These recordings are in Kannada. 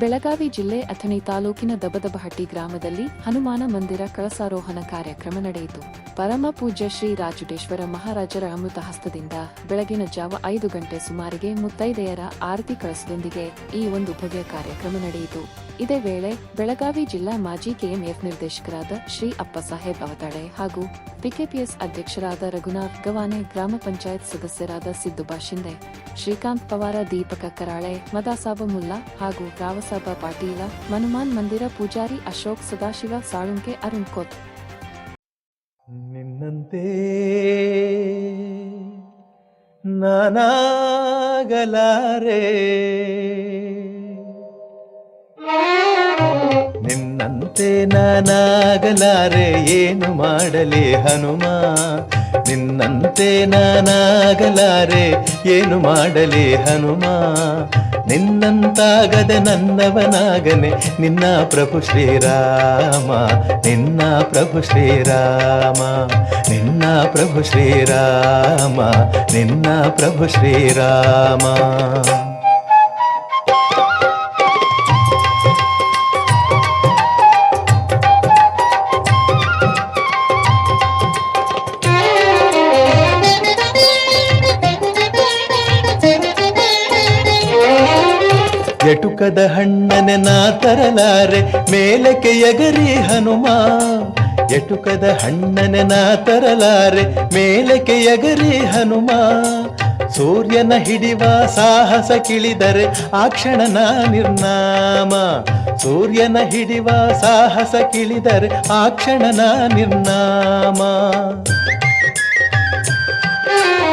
ಬೆಳಗಾವಿ ಜಿಲ್ಲೆ ಅಥಣಿ ತಾಲೂಕಿನ ದಬದಬಹಟ್ಟಿ ಗ್ರಾಮದಲ್ಲಿ ಹನುಮಾನ ಮಂದಿರ ಕಳಸಾರೋಹಣ ಕಾರ್ಯಕ್ರಮ ನಡೆಯಿತು. ಪರಮ ಪೂಜ್ಯ ಶ್ರೀ ರಾಜುಟೇಶ್ವರ ಮಹಾರಾಜರ ಅಮೃತ ಹಸ್ತದಿಂದ ಬೆಳಗಿನ ಜಾವ ಐದು ಗಂಟೆ ಸುಮಾರಿಗೆ ಮುತ್ತೈದೆಯರ ಆರತಿ ಕಳಸದೊಂದಿಗೆ ಈ ಒಂದು ಭವ್ಯ ಕಾರ್ಯಕ್ರಮ ನಡೆಯಿತು. ಇದೇ ವೇಳೆ ಬೆಳಗಾವಿ ಜಿಲ್ಲಾ ಮಾಜಿ ಕೆಎಂಎಫ್ ನಿರ್ದೇಶಕರಾದ ಶ್ರೀ ಅಪ್ಪ ಸಾಹೇಬ್ ಅವತಾಳೆ ಹಾಗೂ ಪಿಕೆಪಿಎಸ್ ಅಧ್ಯಕ್ಷರಾದ ರಘುನಾಥ್ ಗವಾನೆ ಗ್ರಾಮ ಪಂಚಾಯತ್ ಸದಸ್ಯರಾದ ಸಿದ್ದು ಶಿಂದೆ, ಶ್ರೀಕಾಂತ್ ಪವಾರ ದೀಪಕ ಕರಾಳೆ ಮದಾಸಾಬ ಮುಲ್ಲಾ ಹಾಗೂ ರಾವಸಾಬ ಪಾಟೀಲ ಹನುಮಾನ್ ಮಂದಿರ ಪೂಜಾರಿ ಅಶೋಕ್ ಸದಾಶಿವ ಸಾಳುಂಕೆ ಅರುಣ್ ಕೋತ್ ನಿನ್ನಂತೆ ನಾನಾಗಲಾರೆ. ನಿನ್ನಂತೆ ನಾನಾಗಲಾರೆ, ಏನು ಮಾಡಲಿ ಹನುಮ? ನಿನ್ನಂತೆ ನಾನಾಗಲಾರೆ, ಏನು ಮಾಡಲಿ ಹನುಮ? ನಿನ್ನಂತಾಗದೆ ನನ್ನವನಾಗನೆ ನಿನ್ನ ಪ್ರಭು ಶ್ರೀರಾಮ ನಿನ್ನ ಪ್ರಭು ಶ್ರೀರಾಮ ನಿನ್ನ ಪ್ರಭು ಶ್ರೀರಾಮ ನಿನ್ನ ಪ್ರಭು ಶ್ರೀರಾಮ. ಎಟುಕದ ಹಣ್ಣನೆ ನಾ ತರಲಾರೆ, ಮೇಲಕ್ಕೆ ಎಗರಿ ಹನುಮ. ಎಟುಕದ ಹಣ್ಣನೆ ನಾ ತರಲಾರೆ, ಮೇಲಕ್ಕೆ ಎಗರಿ ಹನುಮ. ಸೂರ್ಯನ ಹಿಡಿವ ಸಾಹಸ ಕಿಳಿದರೆ ಆ ಕ್ಷಣ ನಾ ನಿರ್ನಾಮ. ಸೂರ್ಯನ ಹಿಡಿವ ಸಾಹಸ ಕಿಳಿದರೆ ಆ ಕ್ಷಣ ನಾ ನಿರ್ನಾಮ.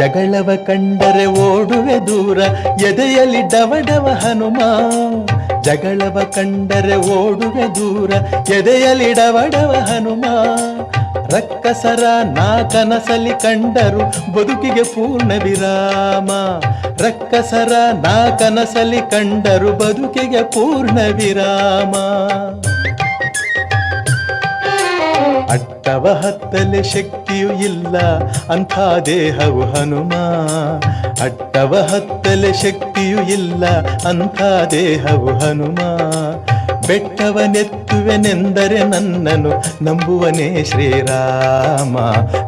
ಜಗಳವ ಕಂಡರೆ ಓಡುವೆ ದೂರ, ಎದೆಯಲ್ಲಿ ಡವಡವ ಹನುಮ. ಜಗಳವ ಕಂಡರೆ ಓಡುವೆ ದೂರ, ಎದೆಯಲ್ಲಿ ಡವಡವ ಹನುಮ. ರಕ್ಕಸರ ನಾ ಕನಸಲಿ ಕಂಡರು ಬದುಕಿಗೆ ಪೂರ್ಣ ವಿರಾಮ. ರಕ್ಕಸರ ನಾ ಕನಸಲಿ ಕಂಡರು ಬದುಕಿಗೆ ಪೂರ್ಣ ವಿರಾಮ. ಅಟ್ಟವ ಹತ್ತಲೆ ಶಕ್ತಿಯು ಇಲ್ಲ, ಅಂಥ ದೇಹವು ಹನುಮ. ಅಟ್ಟವ ಹತ್ತಲೆ ಶಕ್ತಿಯು ಇಲ್ಲ, ಅಂಥ ದೇಹವು ಹನುಮ. ಬೆಟ್ಟವನೆತ್ತುವೆನೆಂದರೆ ನನ್ನನು ನಂಬುವನೇ ಶ್ರೀರಾಮ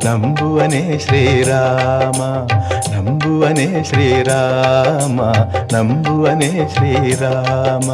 ನಂಬುವನೇ ಶ್ರೀರಾಮ ನಂಬುವನೇ ಶ್ರೀರಾಮ ನಂಬುವನೇ ಶ್ರೀರಾಮ.